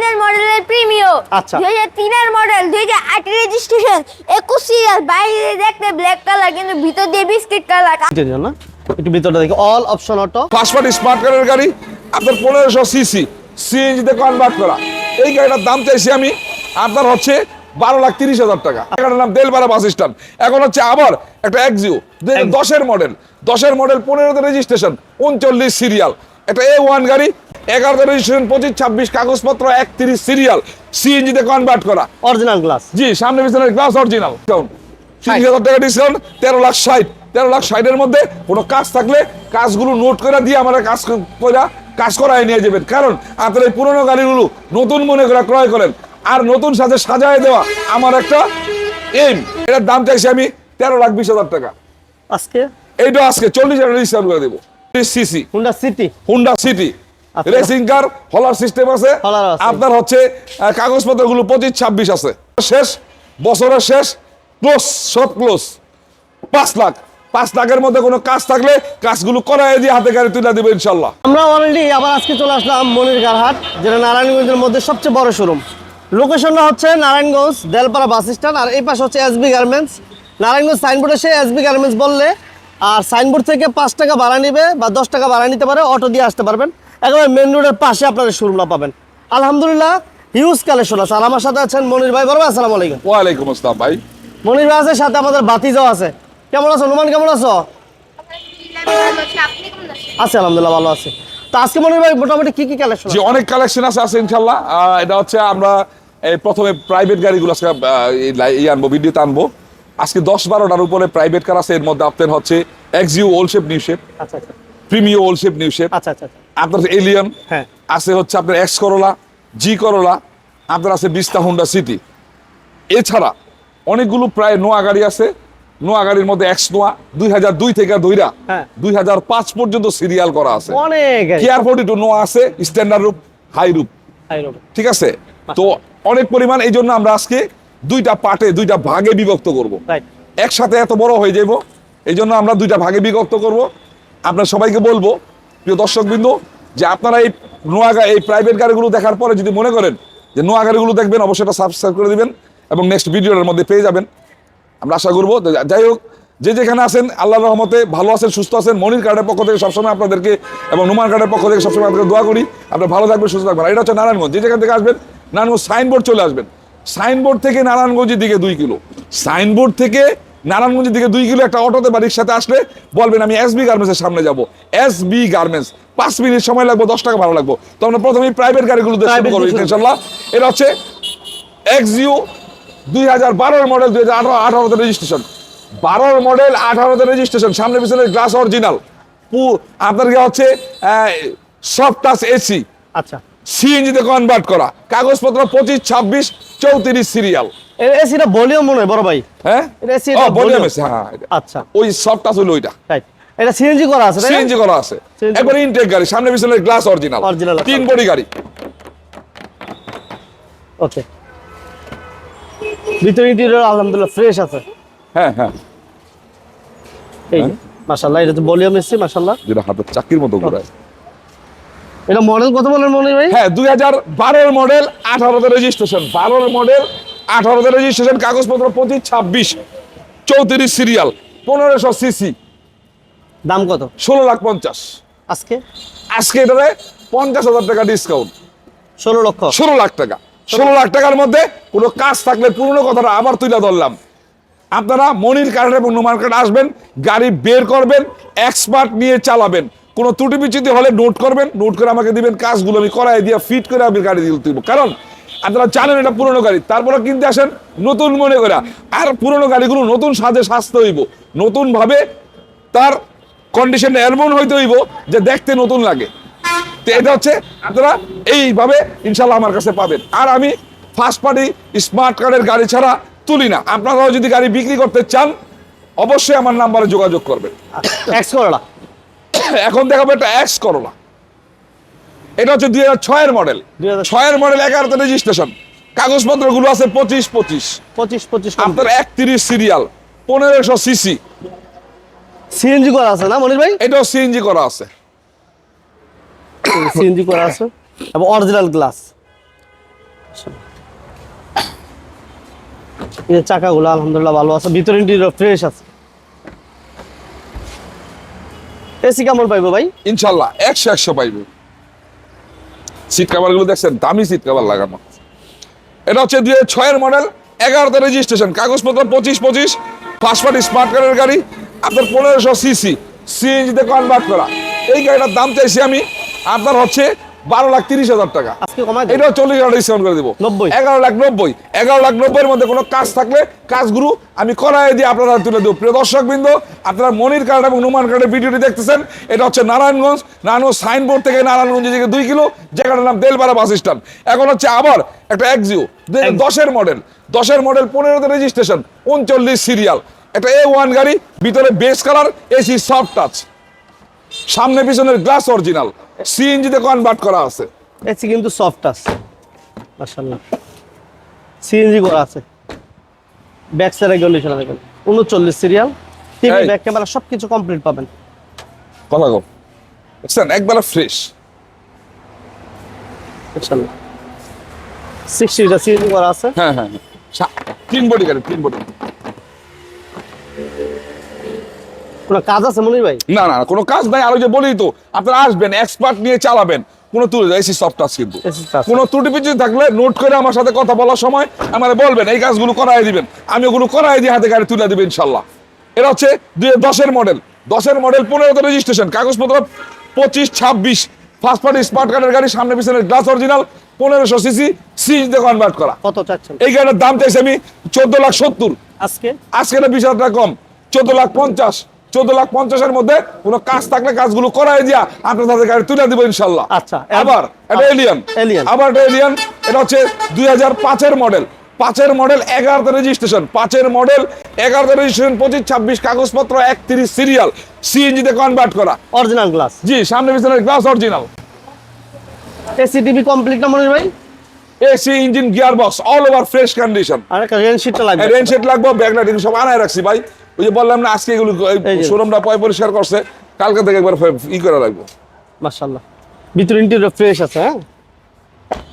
তিনের মডেলের প্রিমিও। আচ্ছা। দুই হাজার তিনের মডেল দুই হাজার আট রেজিস্ট্রেশন একুশ সিরিয়াল বাইরে দেখতে ব্ল্যাক কালার কিন্তু ভিতর দিয়ে বিস্কিট কালার এটার জন্য একটু ভিতরটা দেখি। All option auto first party smart কারের গাড়ি আপনার পনেরোশো সিসি সিএনজিতে কনভার্ট করা। এই গাড়িটার দাম চাইছি আমি আপনার হচ্ছে বারো লাখ তিরিশ হাজার টাকা। গাড়ির নাম তেলপাড়া বাস স্ট্যান্ড। এখন হচ্ছে আবার একটা এক্সিও দুই দশের মডেল দশের মডেল পনেরোতে রেজিস্ট্রেশন উনচল্লিশ সিরিয়াল একটা এ ওয়ান গাড়ি এগারোতে রেজিস্ট্রেশন পঁচিশ ছাব্বিশ কাগজপত্র একত্রিশ সিরিয়াল সিএনজিতে কনভার্ট করা। অরিজিনাল গ্লাস জি সামনে পিছনে গ্লাস অরিজিনাল তিরিশ হাজার টাকা ডিসকাউন্ট তেরো লাখ ষাট। তেরো লাখ ষাটের মধ্যে কোনো কাজ থাকলে কাজগুলো নোট করে দিয়ে আমরা কাজ করে কাজ করায় নিয়ে যাবেন। কারণ আপনার এই পুরোনো গাড়িগুলো নতুন মনে করে ক্রয় করেন। আর নতুন সাথে সাজায় দেওয়া আমার একটা এম এটার দাম চাইছি আমি তেরো লাখ বিশ হাজার টাকা। আজকে? এইটা আজকে চল্লিশ হাজার রেজিস্টার করে দেবো। CC Honda city Honda city. Racing car হলার system আছে। আপনার হচ্ছে কাগজপত্রগুলো পঁচিশ ছাব্বিশ আছে। শেষ বছরের শেষ ক্লোজ সব ক্লোজ পাঁচ লাখ। পাঁচ লাখের মধ্যে কোনো কাজ থাকলে কাজগুলো করাই দিয়ে হাতে গাড়ি তুলে দেবে ইনশাল্লাহ আমরা অলরেডি আবার আজকে চলে আসলাম মনিরগার হাট যেটা নারায়ণগঞ্জের মধ্যে সবচেয়ে বড় শোরুম লোকেশনটা হচ্ছে নারায়ণগঞ্জ দেলপাড়া বাস স্ট্যান্ড আর এই পাশে হচ্ছে এসবি গার্মেন্টস নারায়ণগঞ্জ সাইনবোর্ডে সে এসবি গার্মেন্টস বললে আর সাইনবোর্ড থেকে পাঁচ টাকা ভাড়া নিবে বা দশ টাকা ভাড়া নিতে পারে অটো দিয়ে আসতে পারবেন। একেবারে মেন রোডের পাশে আপনাদের শোরুমটা পাবেন। আলহামদুলিল্লাহ হিউজ কালেকশন আছে। আর আমার সাথে আছেন মনির ভাই বলব আসসালামু আলাইকুম। ওয়ালাইকুম আসসালাম ভাই। মনির ভাই আছে সাথে আমাদের বাতিজাও আছে। কেমন আছো? নুমান কেমন আছো? আছে। আলহামদুলিল্লাহ ভালো আছে। তো আজকে মনির ভাই মোটামুটি কি কি কালেকশন যে অনেক কালেকশন আছে আছে ইনশাল্লাহ আহ, এটা হচ্ছে আমরা এই প্রথমে প্রাইভেট গাড়িগুলো আজকে এই আনব ভিডিওতে আনব। আজকে দশ বারোটার উপরে প্রাইভেট কার আছে। এর মধ্যে আপনার হচ্ছে এক্সিউ ওল শেপ নিউ শেপ আচ্ছা আচ্ছা। প্রিমিও ওল শেপ নিউ শেপ। আচ্ছা আচ্ছা আচ্ছা। আপনার এলিয়ন হ্যাঁ। আছে হচ্ছে আপনার এক্স করোলা জি করোলা আপনার আছে বিস্তা হুন্ডা সিটি এছাড়া অনেকগুলো প্রায় নোয়া গাড়ি আছে। নোয়া গাড়ির মধ্যে এক্স নোয়া দুই হাজার দুই থেকে দইরা হ্যাঁ। দুই হাজার পাঁচ পর্যন্ত সিরিয়াল করা আছে। অনেক কেয়ার ফোর্টি টু নোয়া আছে স্ট্যান্ডার্ড রূপ হাই রূপ ঠিক আছে? তো অনেক পরিমাণ এই জন্য আমরা আজকে দুইটা পার্টে দুইটা ভাগে বিভক্ত করব। একসাথে এত বড় হয়ে যাব এই জন্য আমরা দুইটা ভাগে বিভক্ত করব। আপনার সবাইকে বলব, প্রিয় দর্শকবৃন্দ, যে আপনারা এই নোয়া গা- এই প্রাইভেট গাড়িগুলো দেখার পরে যদি মনে করেন যে নোয়া গাড়িগুলো দেখবেন, অবশ্যই এটা সাবস্ক্রাইব করে দেবেন এবং নেক্সট ভিডিওর মধ্যে পেয়ে যাবেন। আমরা আশা করব যাই হোক, যে যেখানে আছেন, আল্লাহর রহমতে ভালো আছেন, সুস্থ আছেন, মনির কার্ডের পক্ষ থেকে সবসময় আপনাদেরকে এবং নুমান কার্ডের পক্ষ থেকে সবসময় আপনাদের দোয়া করি। আপনার ভালো থাকবেন, সুস্থ থাকবেন। এটা হচ্ছে নারায়ণগঞ্জ, যে যেখান থেকে আসবেন, নারায়ণগঞ্জ সাইনবোর্ড চলে আসবেন। সাইনবোর্ড থেকে নারায়ণগঞ্জের দিকে দুই কিলো। সাইনবোর্ড থেকে নারায়ণগঞ্জের দিকে দুই কিলো একটা অটোতে বা রিক্সাতে আসলে বলবেন আমি এস বি গার্মেন্টসের সামনে যাব। এসবি গার্মেন্টস পাঁচ মিনিট সময় লাগবে দশ টাকা ভাড়া লাগবে। তো আমরা প্রথমেই প্রাইভেট গাড়িগুলো শুরু করব ইনশাল্লাহ। এটা হচ্ছে এক্সিও দুই হাজার বারোর মডেল দুই হাজার আঠারো আঠারোতে রেজিস্ট্রেশন বারোর মডেল আঠারোতে রেজিস্ট্রেশন সামনে পিছনে গ্লাস অরিজিনাল আপনার কি হচ্ছে সফট টাচ এসি আচ্ছা। সিএনজিতে কনভার্ট করা। কাগজপত্র পঁচিশ ছাব্বিশ চৌত্রিশ সিরিয়াল এসিটা ভলিউম মনে হয় বড় ভাই। হ্যাঁ? এটা এটা বলিয়াম এসি হ্যাঁ আচ্ছা। ওই সফট হলো ওইটা। রাইট এটা সিএনজি করা আছে সিএনজি করা আছে। একবার ইনটেক গাড়ি সামনে পিছনে গ্লাস অরিজিনাল আছে। তিন বডি গাড়ি। ওকে ভিতরে ইন্টেরিয়র আলহামদুলিল্লাহ ফ্রেশ আছে। হ্যাঁ হ্যাঁ। এই মাশাআল্লাহ এটা তো ভলিউম এসি মাশাআল্লাহ। যেটা হাতের চাকরির মতো ঘুরায়। এটা মডেল কত বলেন মনে ভাই? হ্যাঁ দুই হাজার বারোর মডেল আঠারোতে রেজিস্ট্রেশন বারোর মডেল আঠারোতে রেজিস্ট্রেশন কাগজপত্র পঁচিশ ছাব্বিশ চৌত্রিশ সিরিয়াল পনেরোশো সিসি দাম কত? ষোলো লাখ পঞ্চাশ। আজকে? আজকে এটাতে পঞ্চাশ হাজার টাকা ডিসকাউন্ট ষোলো লক্ষ? ষোলো লাখ টাকা। ষোলো লাখ টাকার মধ্যে কোনো কাজ থাকলে পুরনো কথাটা আবার তুলে ধরলাম। আপনারা মনির কার্ড এবং নুমান কার্ড আসবেন গাড়ি বের করবেন এক্সপার্ট নিয়ে চালাবেন। কোনো ত্রুটি বিচ্যুতি হলে নোট করবেন নোট করে আমাকে দিবেন কাজগুলো আমি করাই দিয়ে ফিট করে আমি গাড়ি তুলব। কারণ আপনারা জানেন এটা পুরনো গাড়ি। তারপরে কিনতে আসেন নতুন মনে করে। আর পুরনো গাড়িগুলো নতুন সাজে সাজতে হইব। নতুন ভাবে তার কন্ডিশন এমন হইতে হইব যে দেখতে নতুন লাগে। তো এটা হচ্ছে আপনারা এইভাবে ইনশাল্লাহ আমার কাছে পাবেন। আর আমি ফার্স্ট পার্টি স্মার্ট কার্ডের গাড়ি ছাড়া তুলি না। আপনারাও যদি গাড়ি বিক্রি করতে চান অবশ্যই আমার নাম্বারে যোগাযোগ করবেন। এখন দেখাবো একটা এক্স করলা এটা হচ্ছে দুই হাজার ছয়ের মডেল ছয়ের মডেল এগারোতে রেজিস্ট্রেশন কাগজপত্রগুলো আছে পঁচিশ পঁচিশ। পঁচিশ পঁচিশ আপনার একত্রিশ সিরিয়াল পনেরোশো সিসি সিএনজি করা আছে না মনির ভাই? এটাও সিএনজি করা আছে। সিএনজি করা আছে। এবং অরিজিনাল গ্লাস এই চাকাগুলো আলহামদুলিল্লাহ ভালো আছে। ভিতরে ইন্টিরিয়র ফ্রেশ আছে। এসি কেমন পাইবো ভাই? ইনশাল্লাহ একশো একশো পাইবে। সিট কাভারগুলো দেখছেন, দামি সিট কাভার লাগানো। এটা হচ্ছে দুই হাজার ছয়ের মডেল, এগারোতে রেজিস্ট্রেশন কাগজপত্র পঁচিশ পঁচিশ ফার্স্ট পার্টি স্মার্ট কারের গাড়ি, আপনার পনেরোশো সিসি সিএনজিতে কনভার্ট করা। এই গাড়িটার দাম চাইছি আমি, আপনার হচ্ছে বারো লাখ তিরিশ হাজার টাকা। আজকে কমাই দেন। এটা চল্লিশ হাজার ডিসকাউন্ট করে দেবো। 90 এগারো লাখ নব্বই। এগারো লাখ নব্বইয়ের মধ্যে কোনো কাজ থাকলে কাজগুলো আমি করাই দিয়ে আপনারা তুলে দেবো। প্রিয় দর্শক বৃন্দ আপনারা মনির কার্ড এবং নুমান কার্ডের ভিডিওটি দেখতেছেন। এটা হচ্ছে নারায়ণগঞ্জ নারায়ণগঞ্জ সাইনবোর্ড থেকে নারায়ণগঞ্জ থেকে দুই কিলো জায়গাটার নাম দেলপাড়া বাস স্ট্যান্ড। এখন হচ্ছে আবার একটা এক্সিও দশের মডেল দশের মডেল পনেরোতে রেজিস্ট্রেশন উনচল্লিশ সিরিয়াল একটা এ ওয়ান গাড়ি ভিতরে base colour AC soft touch সামনে পিছনের গ্লাস অরিজিনাল সিএনজিতে কনভার্ট করা আছে। এসি কিন্তু সফট আছে মাশাআল্লাহ। সিএনজি করা আছে। ব্যাক সাইডে কন্ডিশন দেখেন উনচল্লিশ সিরিয়াল টিভি ব্যাক ক্যামেরা সবকিছু কমপ্লিট পাবেন। কথা গো দেখছেন? একবারে ফ্রেশ ইনশাআল্লাহ সিক্সটিটা সিএনজি করা আছে। হ্যাঁ হ্যাঁ হ্যাঁ। তিন বডি গাড়ি তিন বডি কোনো কাজ আছে মনির ভাই? না না কোনো কাজ নাই আরও যে বলি তো আপনারা আসবেন এক্সপার্ট নিয়ে চালাবেন কোনো তুলে এসি সফট টাচ কিন্তু। কোনো ত্রুটি পিছু থাকলে নোট করে আমার সাথে কথা বলার সময় আমাদের বলবেন এই কাজগুলো করাই দিবেন আমি ওগুলো করাই দিয়ে হাতে গাড়ি তুলে দিবেন ইনশাল্লাহ। এটা হচ্ছে দুই হাজার দশের মডেল দশের মডেল পনেরোতে রেজিস্ট্রেশন কাগজপত্র পঁচিশ ছাব্বিশ ফার্স্ট পার্টি স্মার্ট কার্ডের গাড়ি সামনে পিছনের গ্লাস অরিজিনাল পনেরোশো সিসি সিজিতে কনভার্ট করা। কত চাচ্ছেন? এই গাড়ির দাম চাইছি আমি চোদ্দ লাখ সত্তর। আজকে? আজকে বিশ হাজার টাকা কম চোদ্দ লাখ পঞ্চাশ। চোদ্দ লাখ পঞ্চাশের মধ্যে কোনো কাজ থাকলে কাজগুলো করাই দিয়া আপনার তাদের গাড়ি তুলে দিব ইনশাল্লাহ। আচ্ছা, আবার এটা এলিয়ান Alien। আবার এটা এলিয়ান এটা হচ্ছে দুই হাজার পাঁচের মডেল। পাঁচের মডেল এগারোতে রেজিস্ট্রেশন পাঁচের মডেল এগারোতে রেজিস্ট্রেশন পঁচিশ ছাব্বিশ কাগজপত্র একত্রিশ সিরিয়াল সিএনজিতে কনভার্ট করা। অরিজিনাল গ্লাস জি সামনে পিছনের glass original AC TV complete না মনির ভাই? AC engine gear box all over fresh condition আর একটা রেন শিটটা লাগবে। রেন সেট লাগবে ব্যাগ লাইটিং সব আনায় রাখছি ভাই। ওই যে বললাম না আজকে এগুলো শোরুমটা পয় পরিষ্কার করছে কালকে থেকে একবার ই করা লাগবে মাশাআল্লাহ। ভিতরে ইন্টেরিয়র ফ্রেশ আছে হ্যাঁ?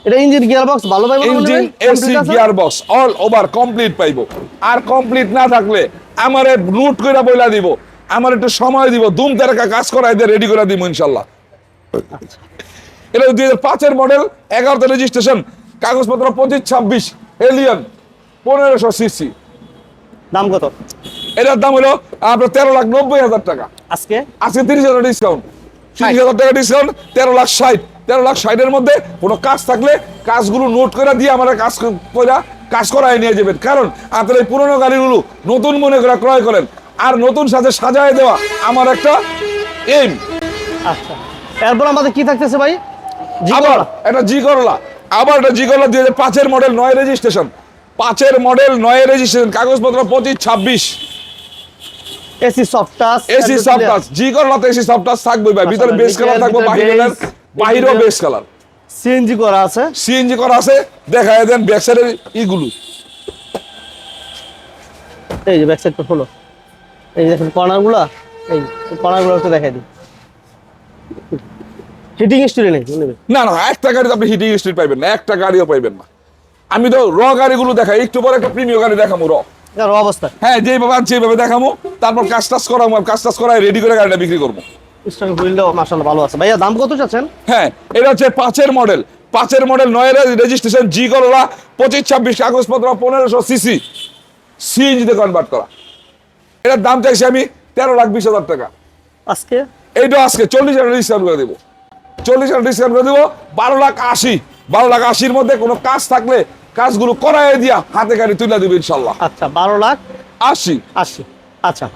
এটা ইঞ্জিন গিয়ার বক্স ভালো পাইবো engine AC gear box all over complete পাইবো। আর কমপ্লিট না থাকলে আমারে নোট কইরা বইলা দিব। আমার একটু সময় দিব দুম তেরাকা কাজ করাই দিয়ে রেডি করে দিব ইনশাল্লাহ এটা দুই হাজার পাঁচের মডেল এগারোতে রেজিস্ট্রেশন কাগজপত্র পঁচিশ ছাব্বিশ এলিয়ন পনেরোশো সিসি দাম কত? এটার দাম হলো আপনার তেরো লাখ নব্বই হাজার টাকা। আজকে? আজকে তিরিশ হাজার ডিসকাউন্ট তিরিশ হাজার টাকা ডিসকাউন্ট তেরো লাখ ষাট। তেরো লাখ ষাটের মধ্যে কোনো কাজ থাকলে কাজগুলো নোট করে দিয়ে আমরা কাজ করে কাজ করায় নিয়ে যাবেন। কারণ আপনার এই পুরোনো গাড়িগুলো নতুন মনে করে ক্রয় করেন। আর নতুন সাথে সাজায় দেওয়া আমার একটা এম আচ্ছা। এরপর আমাদের কি থাকতেছে ভাই? আবার। একটা জি করলা। আবার একটা জি করলা দুই হাজার পাঁচের মডেল নয় রেজিস্ট্রেশন পাঁচের মডেল নয় রেজিস্ট্রেশন কাগজপত্র পঁচিশ ছাব্বিশ। এসি সফট টাচ এসি সাবটাস জি করলাতে এসি সাবটাস থাকবে ভাই। ভিতরে আচ্ছা, বেস কালার থাকবে ভিতরে বাহিরেও interior। বেস কালার সিএনজি করা আছে। সিএনজি করা আছে দেখায় দেন ব্যাক সাইডের ইগুলো এই যে ব্যাক সাইডটা হলো এই যে দেখেন কর্নারগুলো এই কর্নারগুলো একটু দেখাই দিই। হিটিং স্টোরি নেই না না একটা গাড়িতে আপনি হিটিং স্ট্রিট পাইবেন না একটা গাড়িও পাইবেন না। আমি তো র গাড়িগুলো দেখাই একটু পরে একটা প্রিমিয়াম গাড়ি দেখাবো র অবস্থা। হ্যাঁ যেভাবে এইভাবে দেখাবো তারপর কাজ টাজ করাবো কাজ টাজ করায় রেডি করে গাড়িটা বিক্রি করব। স্টক হুইলটাও মাশাআল্লাহ ভালো আছে। ভাইয়া দাম কত চাচ্ছেন? হ্যাঁ এটা হচ্ছে পাঁচের মডেল পাঁচের মডেল নয় রেজিস্ট্রেশন জি করলা পঁচিশ ছাব্বিশ কাগজপত্র পনেরোশো সিসি সিএনজিতে কনভার্ট করা। এটার দাম চাইছি আমি তেরো লাখ বিশ হাজার টাকা। আজকে? এইটা আজকে চল্লিশ হাজার ডিসকাউন্ট করে দেবো। চল্লিশ হাজার ডিসকাউন্ট করে দেবো বারো লাখ আশি। বারো লাখ আশির মধ্যে কোনো কাজ থাকলে কাজগুলো করাই দিয়া হাতে গাড়ি তুলে দেবে ইনশাল্লাহ আচ্ছা বারো লাখ আশি। আশি। আচ্ছা।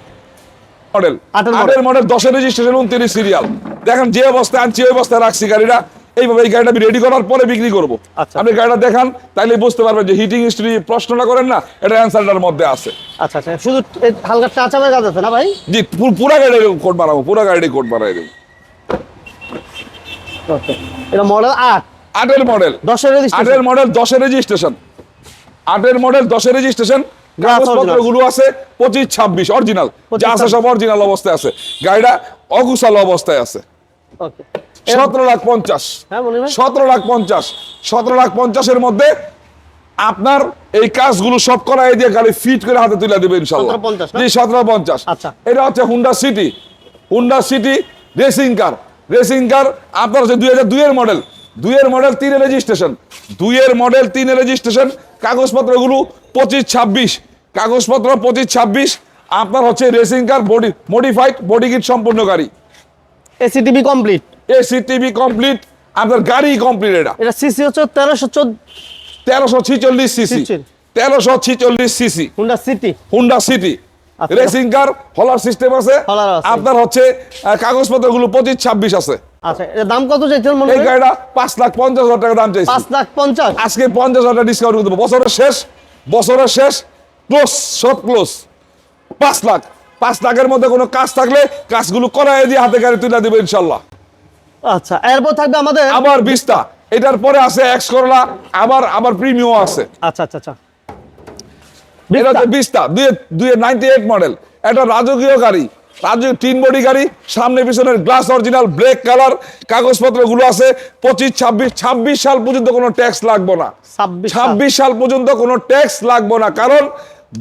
মডেল। আটের মডেল। দশের রেজিস্ট্রেশন উনত্রিশ সিরিয়াল দেখেন যে অবস্থায় আনছি ওই অবস্থায় রাখছি গাড়িটা। এইভাবে এই গাড়িটা আমি রেডি করার পরে বিক্রি করব। আচ্ছা। আপনি গাড়িটা দেখান তাইলে বুঝতে পারবেন যে হিটিং হিস্ট্রি প্রশ্নটা করেন না এটা অ্যান্সারটার মধ্যে আছে। আচ্ছা আচ্ছা। শুধু হালকা টাচাপের কাজ আছে না ভাই? জি পুরা গাড়ি কোড বানাবো পুরা গাড়ি কোড বানাই দেবো। এটা মডেল আট। আটের মডেল। দশের আটের মডেল দশের রেজিস্ট্রেশন আটের মডেল দশের রেজিস্ট্রেশন Glass কাগজপত্রগুলো আছে পঁচিশ ছাব্বিশ অরিজিনাল যা আছে সব অরিজিনাল অবস্থায় আছে। গাড়িটা অগুসাল অবস্থায় আছে। সতেরো লাখ পঞ্চাশ। হ্যাঁ সতেরো লাখ পঞ্চাশ। সতেরো লাখ পঞ্চাশের মধ্যে আপনার এই কাজগুলো সব করাই দিয়ে গাড়ি ফিট করে হাতে তুলে দেবে ইনশাল্লাহ। জি সতেরো পঞ্চাশ। আচ্ছা। এটা হচ্ছে Honda city Honda city racing car racing car আপনার হচ্ছে দুই হাজার দুইয়ের মডেল। দুইয়ের মডেল তিনের রেজিস্ট্রেশন দুইয়ের মডেল তিনের রেজিস্ট্রেশন কাগজপত্রগুলো পঁচিশ ছাব্বিশ। কাগজপত্র পঁচিশ ছাব্বিশ আপনার হচ্ছে racing car body modified body kit সম্পূর্ণ গাড়ি AC TV complete AC TV complete আপনার গাড়ি কমপ্লিট এটা। এটা সিসি হচ্ছে তেরোশো চোদ্দ তেরোশো ছিচল্লিশ সিসি তেরোশো ছিচল্লিশ CC Honda city Honda city. Racing car হলার system আছে। আপনার হচ্ছে কাগজপত্রগুলো পঁচিশ ছাব্বিশ আছে। আচ্ছা এর দাম কত চাইছেন মনে এই গাড়িটা লাখ পঞ্চাশ হাজার টাকা দাম চাইছি। লাখ পঞ্চাশ? আজকে পঞ্চাশ হাজার টাকা ডিসকাউন্ট করে দেবো। বছরের শেষ বছরের শেষ ক্লোজ সব ক্লোজ পাঁচ লাখ। লাখের মধ্যে কোনো কাজ থাকলে কাজগুলো করাই দিয়ে হাতে গাড়ি তুলে দেবে আচ্ছা এরপর থাকবে আমাদের আবার বিস্তা এটার পরে আছে এক্স করলা আবার আবার প্রিমিয়াম আছে। আচ্ছা আচ্ছা আচ্ছা। এটা হচ্ছে মডেল এটা রাজকীয় গাড়ি। রাজকীয় তিন বডি গাড়ি সামনে পিছনের গ্লাস অরিজিনাল ব্ল্যাক কালার কাগজপত্রগুলো আছে। পঁচিশ ছাব্বিশ ছাব্বিশ সাল পর্যন্ত কোনো ট্যাক্স লাগবে না। ছাব্বিশ সাল। পর্যন্ত কোনো ট্যাক্স লাগবে না কারণ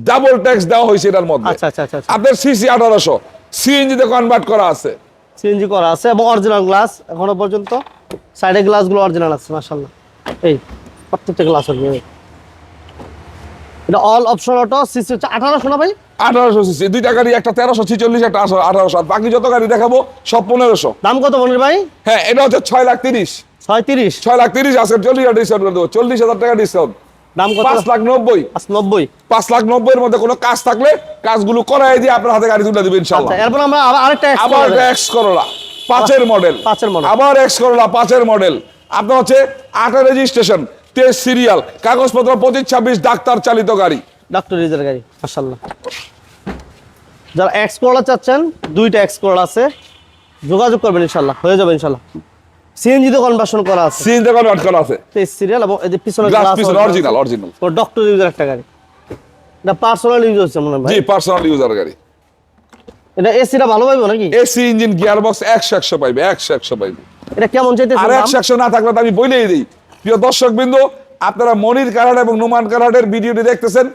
ডাবল ট্যাক্স দেওয়া হয়েছে এটার মধ্যে। আচ্ছা, আচ্ছা, আচ্ছা। আপনার সিসি আঠারোশো। সিএনজিতে কনভার্ট করা আছে। সিএনজি করা আছে এবং অরিজিনাল গ্লাস এখনও পর্যন্ত। সাইডে গ্লাসগুলো অরিজিনাল আছে মাশাআল্লাহ। এই প্রত্যেকটা গ্লাস অরিজিনাল এটা অল অপশন অটো সিসি হচ্ছে আঠারোশো না ভাই? আঠারোশো সিসি দুইটা গাড়ি একটা তেরোশো ছিচল্লিশ একটা আঠারোশো আর বাকি যত গাড়ি দেখাবো সব পনেরোশো। দাম কত মনির ভাই? হ্যাঁ এটা হচ্ছে ছয় লাখ তিরিশ। ছয় তিরিশ। ছয় লাখ তিরিশ আছে চল্লিশ হাজার ডিসকাউন্ট করে দেবো। চল্লিশ হাজার টাকা ডিসকাউন্ট দাম কত? পাঁচ লাখ নব্বই। নব্বই। পাঁচ লাখ নব্বই এর মধ্যে কোনো কাজ থাকলে কাজগুলো করাই দিয়ে আপনার হাতে গাড়ি তুলে দিবেন ইনশাল্লাহ আচ্ছা এরপর আমরা আরেকটা আবার। এক্স করোলা পাঁচের মডেল পাঁচের model। আবার এক্স করোলা পাঁচের মডেল আপনার হচ্ছে আটের রেজিস্ট্রেশন তেইশ সিরিয়াল কাগজপত্র পঁচিশ ছাব্বিশ ডাক্তার চালিত গাড়ি। ডক্টর রিজের গাড়ি মাশাআল্লাহ। যারা এক্স করলা চাচ্ছেন দুইটা এক্স করলা আছে। যোগাযোগ করবেন ইনশাল্লাহ হয়ে যাবে ইনশাল্লাহ সিএনজি তে কনভার্সন করা আছে। সিএনজি কনভার্ট করা আছে। তেইশ সিরিয়াল এবং এই যে পিছনে গ্লাস পিছনে অরিজিনাল অরিজিনাল ও ডক্টর ইউজের একটা গাড়ি। এটা পার্সোনাল ইউজ হচ্ছে মনে ভাই। জি পার্সোনাল ইউজার গাড়ি। এটা এসিটা ভালো পাইবো নাকি? এসি ইঞ্জিন গিয়ার বক্স একশো একশো পাইবে একশো একশো পাইবে। এটা কেমন চাইতেছে আর একশো একশো না থাকলে তো আমি বলেই দিই। প্রিয় দর্শক বিন্দু আপনারা মনির কারাট এবং নুমান কারাটের ভিডিওটি দেখতেছেন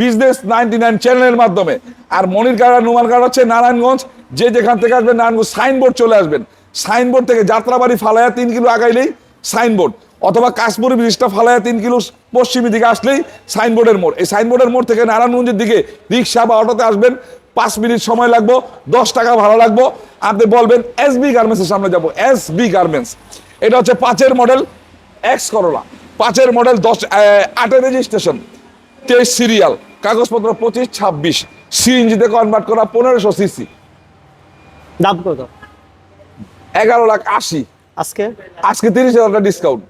বিজনেস নাইনটি নাইন চ্যানেলের মাধ্যমে। আর মনির কারাট, নুমান কারাট হচ্ছে নারায়ণগঞ্জ, যে যেখান থেকে আসবেন নারায়ণগঞ্জ সাইনবোর্ড চলে আসবেন। সাইনবোর্ড থেকে যাত্রাবাড়ি ফালায়া তিন কিলো আগাইলেই সাইনবোর্ড, অথবা কাশপুরি ব্রিজটা ফালায়া তিন কিলো পশ্চিমী দিকে আসলেই সাইনবোর্ডের মোড়। এই সাইনবোর্ডের মোড় থেকে নারায়ণগঞ্জের দিকে রিক্সা বা অটোতে আসবেন, পাঁচ মিনিট সময় লাগবো, দশ টাকা ভাড়া লাগবো। আপনি বলবেন, এস বি গার্মেন্টসের সামনে যাব, এস বি গার্মেন্টস। এটা হচ্ছে পাঁচের মডেল এক্স করোলা পাঁচের মডেল দশ আটের রেজিস্ট্রেশন তেইশ সিরিয়াল কাগজপত্র পঁচিশ ছাব্বিশ সিএনজিতে কনভার্ট করা পনেরোশো সিসি দাম কত? এগারো লাখ আশি। আজকে? আজকে তিরিশ হাজার টাকা ডিসকাউন্ট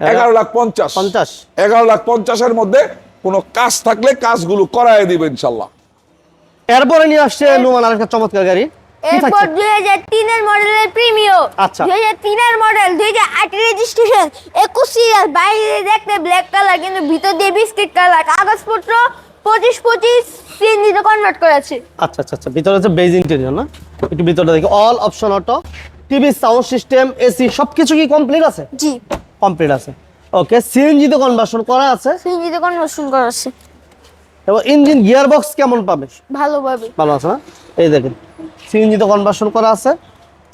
এগারো লাখ পঞ্চাশ। পঞ্চাশ। এগারো লাখ পঞ্চাশের মধ্যে কোনো কাজ থাকলে কাজগুলো করায় দিবে ইনশাল্লাহ। এরপরে নিয়ে আসছে নুমান আরেকটা চমৎকার গাড়ি। এরপর দুই হাজার তিনের মডেলের প্রিমিও আচ্ছা। দুই হাজার তিনের মডেল দুই হাজার আটের রেজিস্ট্রেশন একুশ সিরিয়াল বাইরে দেখতে ব্ল্যাক কালার কিন্তু ভিতর দিয়ে বিস্কিট কালার কাগজপত্র পঁচিশ পঁচিশ সিএনজিতে কনভার্ট করেছে। আচ্ছা আচ্ছা আচ্ছা। ভিতরে হচ্ছে বেজ ইন্টেরিয়র না? একটু ভিতরে দেখি। All option auto TV sound system AC সবকিছু কি কমপ্লিট আছে? জি। কমপ্লিট আছে। ওকে সিএনজি তে কনভার্সন করা আছে? সিএনজিতে কনভার্সন করেছে এবং ইঞ্জিন গিয়ার বক্স কেমন পাবে? ভালোভাবে। ভালো আছে না? এই দেখেন সিএনজি তে কনভার্সন করা আছে।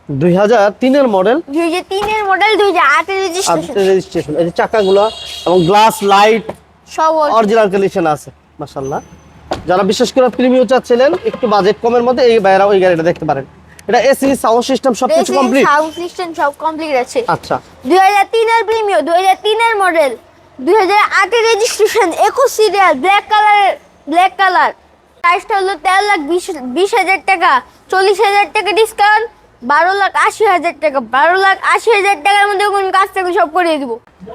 দুই হাজার তিনের মডেল দুই হাজার তিনের মডেল দুই হাজার রেজিস্ট্রেশন এই যে চাকাগুলো এবং গ্লাস লাইট সব অরিজিনাল কন্ডিশন আছে মাশাল্লাহ যারা বিশেষ করে প্রিমিয়াম চাচ্ছিলেন একটু বাজেট কমের মধ্যে এই বাইরা ওই গাড়িটা দেখতে পারেন। এটা এসি সাউন্ড সিস্টেম সবকিছু Racing, কমপ্লিট sound সিস্টেম সব কমপ্লিট আছে। আচ্ছা। দুই হাজার তিনের প্রিমিও হাজার তিনের মডেল দুই হাজার আটের রেজিস্ট্রেশন একুশ সিরিয়াল ব্ল্যাক কালারের ব্ল্যাক কালার প্রাইসটা হলো তেরো লাখ বিশ বিশ হাজার টাকা চল্লিশ হাজার টাকা ডিসকাউন্ট বারো লাখ আশি হাজার টাকা বারো লাখ আশি হাজার টাকার মধ্যে কোন কাজ থাকলে সব করিয়ে দিব।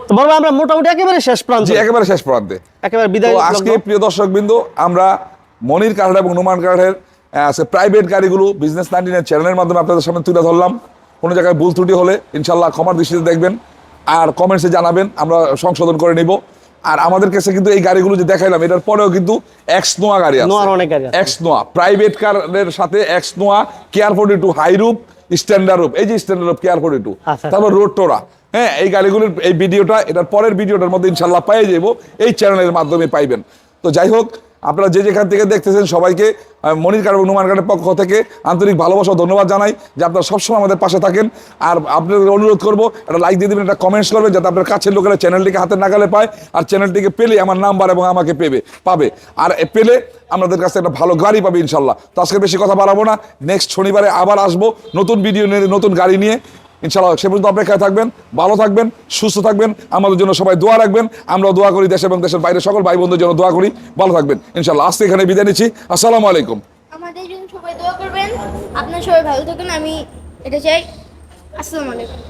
তো বলব আমরা মোটামুটি একেবারে শেষ প্রান্ত। জি একেবারে শেষ প্রান্তে। একেবারে বিদায় আজকে প্রিয় দর্শক বিন্দু আমরা মনির কার্ড এবং নুমান কার্ডের প্রাইভেট গাড়িগুলো বিজনেস নাইনটিন চ্যানেলের মাধ্যমে আপনাদের সামনে তুলে ধরলাম। কোনো জায়গায় ভুল ত্রুটি হলে ইনশাল্লাহ ক্ষমার দৃষ্টিতে দেখবেন। আর কমেন্টসে জানাবেন আমরা সংশোধন করে নিব আর আমাদের কাছে কিন্তু এই গাড়িগুলো যে দেখাইলাম এটার পরেও কিন্তু এক্স নোয়া গাড়ি আছে নোয়ার অনেক গাড়ি আছে। এক্স নোয়া প্রাইভেট কারের সাথে X Noah care forty two হাইরুপ স্ট্যান্ডার্ড এই যে স্ট্যান্ডার্ড কেয়ার ফোর্টি টু। তারপর রোড টোরা হ্যাঁ এই গাড়িগুলোর এই ভিডিওটা এটার পরের ভিডিওটার মধ্যে ইনশাল্লাহ পেয়ে যাব এই চ্যানেলের মাধ্যমে পাইবেন তো যাই হোক আপনারা যে যেখান থেকে দেখতেছেন সবাইকে মনির কার এবং নুমান কার্ডের পক্ষ থেকে আন্তরিক ভালোবাসা ধন্যবাদ জানাই যে আপনারা সবসময় আমাদের পাশে থাকেন। আর আপনাদের অনুরোধ করব, একটা লাইক দিয়ে দেবেন, একটা কমেন্টস করবেন যাতে আপনার কাছের লোকেরা চ্যানেলটিকে হাতের নাগালে পায় আর চ্যানেলটিকে পেলে আমার নাম্বার এবং আমাকে পেবে, পাবে। আর পেলে আমাদের কাছে একটা ভালো গাড়ি পাবে ইনশাল্লাহ। তো আজকে বেশি কথা বাড়াবো না নেক্সট শনিবারে আবার আসব, নতুন ভিডিও নিয়ে, নতুন গাড়ি নিয়ে। ইনশাল্লাহ সে পর্যন্ত অপেক্ষায় থাকবেন, ভালো থাকবেন, সুস্থ থাকবেন। আমাদের জন্য সবাই দোয়া রাখবেন। আমরা দোয়া করি দেশ এবং দেশের বাইরে সকল ভাই বন্ধুর জন্য দোয়া করি। ভালো থাকবেন। ইনশাল্লাহ আজকে এখানে বিদায় নিচ্ছি। আসসালামু আলাইকুম। আমাদের জন্য সবাই দোয়া করবেন। আপনার সবাই ভালো থাকুন। আমি এটা চাই। আসসালামু আলাইকুম।